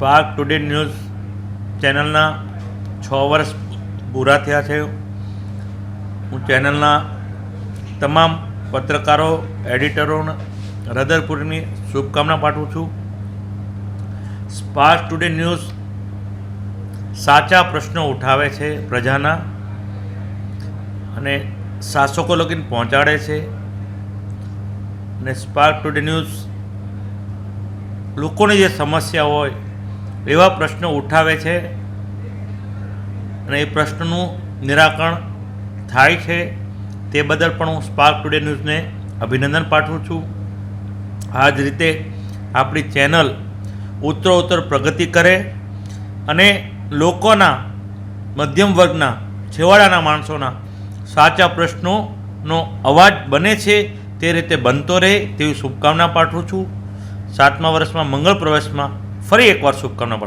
Park today news ચેનલના છ વર્ષ પૂરા થયા છે. હું ચેનલના તમામ પત્રકારો, એડિટરોને હૃદયપૂર્વકની શુભકામના પાઠવું છું. સ્પાર્ક ટુડે ન્યૂઝ સાચા પ્રશ્નો ઉઠાવે છે પ્રજાના અને શાસકો લગીને પહોંચાડે છે. અને સ્પાર્ક ટુડે ન્યૂઝ લોકોની જે સમસ્યા હોય એવા પ્રશ્નો ઉઠાવે છે અને એ પ્રશ્નનું નિરાકરણ થાય છે, તે બદલ પણ હું સ્પાર્ક ટુડે ન્યૂઝને અભિનંદન પાઠવું છું. આ જ રીતે આપણી ચેનલ ઉત્તરોત્તર પ્રગતિ કરે અને લોકોના, મધ્યમ વર્ગના, છેવાડાના માણસોના સાચા પ્રશ્નોનો અવાજ બને છે, તે રીતે બનતો રહે તેવી શુભકામના પાઠવું છું. સાતમા વર્ષમાં મંગળ પ્રવેશમાં ફરી એકવાર શુભકામના